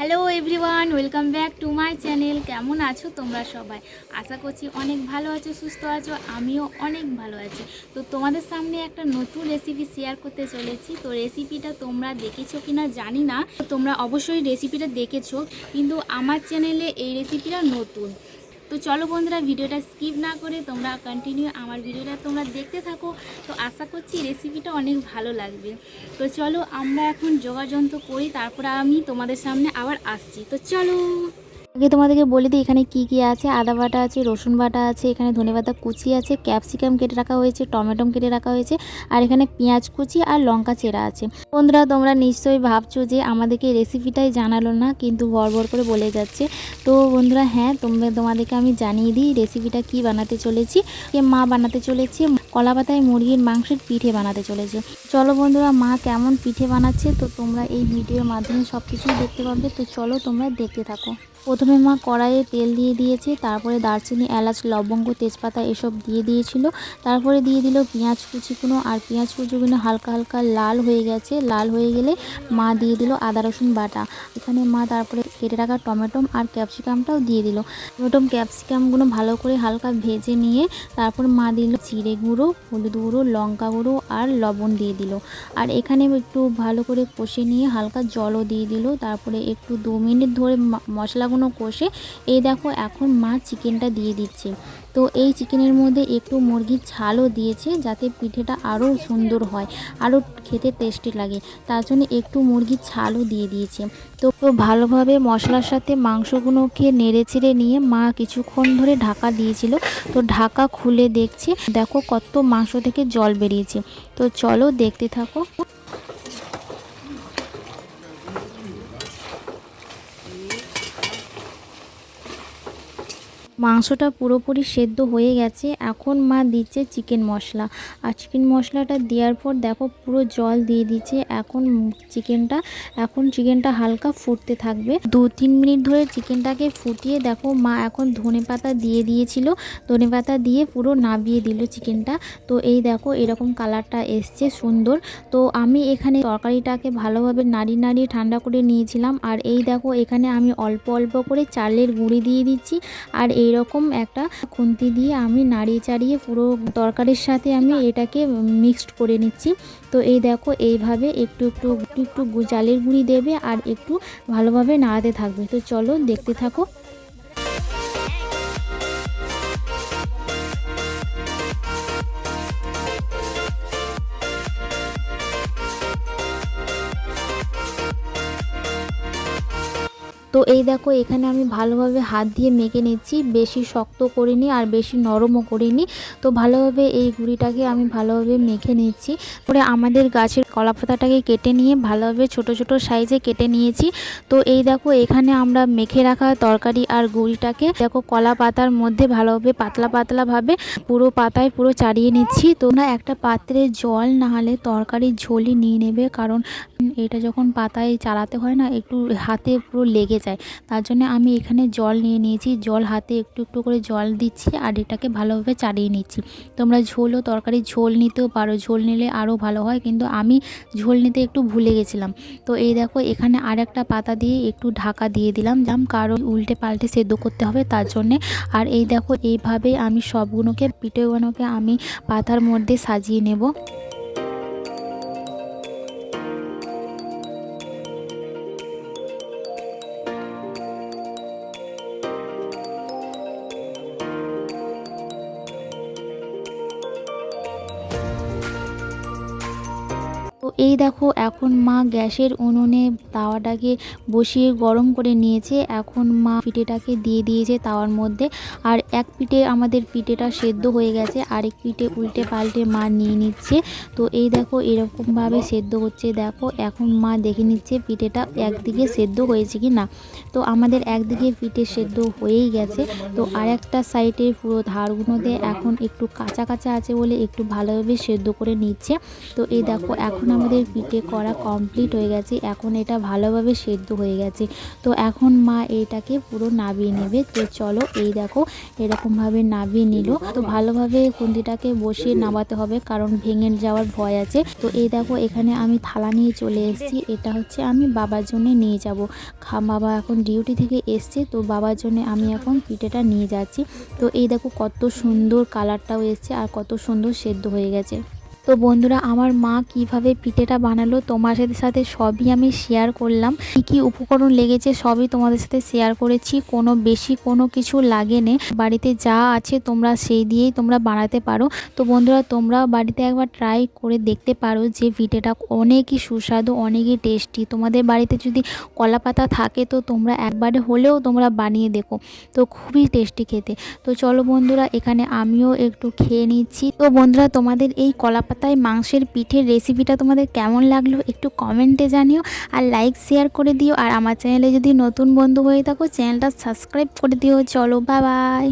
Hello everyone welcome back to my channel কেমন আছো তোমরা সবাই? আশা করছি অনেক ভালো আছো, সুস্থ আছো, আমিও অনেক ভালো আছি। তো তোমাদের সামনে একটা নতুন রেসিপি শেয়ার করতে চলেছি। তো রেসিপিটা তোমরা দেখেছ কি না জানি না। তোমরা অবশ্যই রেসিপিটা দেখেছ। কিন্তু আমার চ্যানেলে এই রেসিপিটা নতুন। তো চলো বন্ধুরা, ভিডিওটা স্কিপ না করে তোমরা কন্টিনিউ আমার ভিডিওটা তোমরা দেখতে থাকো। তো আশা করছি রেসিপিটা অনেক ভালো লাগবে। তো চলো আমরা এখন যোগাযন্ত্র করি, তারপরে আমি তোমাদের সামনে আবার আসছি। তো চলো। আগে তোমাদেরকে বলে দিই, এখানে কি কি আছে? আদা বাটা আছে, রসুন বাটা আছে, এখানে ধনেপাতা কুচি আছে, ক্যাপসিকাম কেটে রাখা হয়েছে, টমেটো কেটে রাখা হয়েছে, আর এখানে পেঁয়াজ কুচি আর লঙ্কা চেরা আছে। বন্ধুরা, তোমরা নিশ্চয়ই ভাবছ যে আমাদেরকে রেসিপিটাই জানালো না, কিন্তু ভর ভর করে বলে যাচ্ছে। তো বন্ধুরা হ্যাঁ তোমরা, তোমাদেরকে আমি জানিয়ে দিই রেসিপিটা কি বানাতে চলেছি মা বানাতে চলেছে। কলা পাতায় মুরগির মাংসের পিঠে বানাতে চলেছে। চলো বন্ধুরা, মা কেমন পিঠে বানাচ্ছে? তো তোমরা এই ভিডিওর মাধ্যমে সব কিছুই দেখতে পাবে তো চলো তোমরা দেখতে থাকো। প্রথমে মা কড়াইয়ে তেল দিয়ে দিয়েছে, তারপরে দারচিনি, এলাচ, লবঙ্গ, তেজপাতা এসব দিয়ে দিয়েছিল। তারপরে দিয়ে দিল পেঁয়াজ কুচিগুলো আর পেঁয়াজ কুচিগুলো হালকা হালকা লাল হয়ে গেছে। লাল হয়ে গেলে মা দিয়ে দিল আদা, রসুন বাটা। এখানে মা তারপরে কেটে রাখা টমেটো আর ক্যাপসিকামটাও দিয়ে দিল। টমেটো ক্যাপসিকামগুলো ভালো করে হালকা ভেজে নিয়ে তারপর মা দিল জিরে গুঁড়ো হলুদ গুঁড়ো, লঙ্কা গুঁড়ো আর লবণ দিয়ে দিল। আর এখানে একটু ভালো করে কষে নিয়ে হালকা জলও দিয়ে দিল। তারপরে একটু দু মিনিট ধরে মশলাগুলো কষে, এই দেখো এখন মা চিকেনটা দিয়ে দিচ্ছে। তো এই চিকেনের মধ্যে একটু মুরগির ছালও দিয়েছে যাতে পিঠেটা আরও সুন্দর হয়, আরও খেতে টেস্টি লাগে। তার জন্য একটু মুরগির ছালও দিয়ে দিয়েছে। তো ভালোভাবে মশলার সাথে মাংসগুলোকে নেড়ে চেড়ে নিয়ে মা কিছুক্ষণ ধরে ঢাকা দিয়েছিল। তো ঢাকা খুলে দেখছে, দেখো কত মাংস থেকে জল বেরিয়েছে। তো চলো দেখতে থাকো। মাংসটা পুরোপুরি সেদ্ধ হয়ে গেছে। এখন মা দিচ্ছে চিকেন মশলা। আর চিকেন মশলাটা দেওয়ার পর দেখো পুরো জল দিয়ে দিচ্ছে। এখন চিকেনটা এখন চিকেনটা হালকা ফুটতে থাকবে। দু তিন মিনিট ধরে চিকেনটাকে ফুটিয়ে দেখো মা এখন ধনে পাতা দিয়ে দিয়েছিল। ধনে পাতা দিয়ে পুরো নাবিয়ে দিল চিকেনটা তো এই দেখো এরকম কালারটা এসছে সুন্দর। তো আমি এখানে তরকারিটাকে ভালোভাবে নাড়িয়ে নাড়িয়ে ঠান্ডা করে নিয়েছিলাম। আর এই দেখো এখানে আমি অল্প অল্প করে চালের গুঁড়ি দিয়ে দিচ্ছি। আর এইরকম একটা খুন্তি দিয়ে আমি নাড়িয়ে চাড়িয়ে পুরো তরকারির সাথে আমি এটাকে মিক্সড করে নিচ্ছি। তো এই দেখো, এইভাবে একটু একটু একটু একটু চালের গুঁড়ি দেবে আর একটু ভালোভাবে নাড়াতে থাকবে। তো চলো দেখতে থাকো। তো এই দেখো, এখানে আমি ভালোভাবে হাত দিয়ে মেখে নিচ্ছি, বেশি শক্ত করিনি আর বেশি নরমও করিনি। তো ভালোভাবে এই গুঁড়িটাকে আমি ভালোভাবে মেখে নিচ্ছি। পরে আমাদের গাছের কলা পাতাটাকে কেটে নিয়ে ভালোভাবে ছোট ছোট সাইজে কেটে নিয়েছি। তো এই দেখো, এখানে আমরা মেখে রাখা তরকারি আর গুঁড়িটাকে দেখো কলা পাতার মধ্যে ভালোভাবে পাতলা, পাতলাভাবে পুরো পাতায় পুরো চাড়িয়ে নিচ্ছি। তোমরা একটা পাত্রে জল না হলে তরকারির ঝোলই নিয়ে নেবে, কারণ এটা যখন পাতায় চালাতে হয় না, একটু হাতে পুরো লেগে যায়। তার জন্য আমি এখানে জল নিয়ে নিয়েছি। জল হাতে একটু একটু করে জল দিচ্ছি আর এটাকে ভালোভাবে চালিয়ে নিচ্ছি। তোমরা ঝোল ও তরকারির ঝোল নিতেও পারো। ঝোল নিলে আরও ভালো হয়। কিন্তু আমি ঝোল নিতে একটু ভুলে গেছিলাম। তো এই দেখো, এখানে আর একটা পাতা দিয়ে একটু ঢাকা দিয়ে দিলাম। যাম কারও উল্টে পাল্টে সেদ্ধ করতে হবে তার জন্যে। আর এই দেখো, এইভাবে আমি সবগুলোকে পিঠেগুলোকে আমি পাতার মধ্যে সাজিয়ে নেব। এই দেখো, এখন মা গ্যাসের উনুনে তাওয়াটাকে বসিয়ে গরম করে নিয়েছে। এখন মা পিঠেটাকে দিয়ে দিয়েছে তাওয়ার মধ্যে। আর এক পিঠে আমাদের পিঠেটা সেদ্ধ হয়ে গেছে। আরেক পিঠে উল্টে পাল্টে মা নিয়ে নিচ্ছে। তো এই দেখো, এরকমভাবে সেদ্ধ হচ্ছে। দেখো, এখন মা দেখে নিচ্ছে পিঠেটা একদিকে সেদ্ধ হয়েছে কি না। তো আমাদের একদিকে পিঠে সেদ্ধ হয়েই গেছে। তো আর একটা সাইডে পুরো ধারগুলোতে এখন একটু কাঁচা কাঁচা আছে বলে একটু ভালোভাবে সেদ্ধ করে নিচ্ছে। তো এই দেখো, এখন আমাদের আমাদের পিঠে করা কমপ্লিট হয়ে গেছে। এখন এটা ভালোভাবে সেদ্ধ হয়ে গেছে। তো এখন মা এটাকে পুরো নাবিয়ে নেবে। তো চলো এই দেখো, এরকমভাবে নাবিয়ে নিল। তো ভালোভাবে খুন্তিটাকে বসিয়ে নামাতে হবে, কারণ ভেঙে যাওয়ার ভয় আছে। তো এই দেখো, এখানে আমি থালা নিয়ে চলে এসেছি। এটা হচ্ছে আমি বাবার জন্য নিয়ে যাব। খা, বাবা এখন ডিউটি থেকে এসছে। তো বাবার জন্য আমি এখন পিঠেটা নিয়ে যাচ্ছি। তো এই দেখো, কত সুন্দর কালারটাও এসছে আর কত সুন্দর সেদ্ধ হয়ে গেছে। তো বন্ধুরা, আমার মা কীভাবে পিঠেটা বানালো তোমার সাথে সবই আমি শেয়ার করলাম। কী কী উপকরণ লেগেছে সবই তোমাদের সাথে শেয়ার করেছি। কোনো বেশি কোনো কিছু লাগে লাগেনি। বাড়িতে যা আছে তোমরা সেই দিয়েই তোমরা বানাতে পারো। তো বন্ধুরা, তোমরা বাড়িতে একবার ট্রাই করে দেখতে পারো যে পিঠেটা অনেকই সুস্বাদু, অনেকই টেস্টি তোমাদের বাড়িতে যদি কলা পাতা থাকে তো তোমরা একবারে হলেও তোমরা বানিয়ে দেখো। তো খুবই টেস্টি খেতে। তো চলো বন্ধুরা, এখানে আমিও একটু খেয়ে নিচ্ছি। তো বন্ধুরা, তোমাদের এই কলা পাতায় মাংসের পিঠের রেসিপিটা তোমাদের কেমন লাগল একটু কমেন্টে জানিও আর লাইক শেয়ার করে দিও। আর আমার চ্যানেলে যদি নতুন বন্ধু হয়ে থাকো চ্যানেলটা সাবস্ক্রাইব করে দিও। চলো বাবাই বাই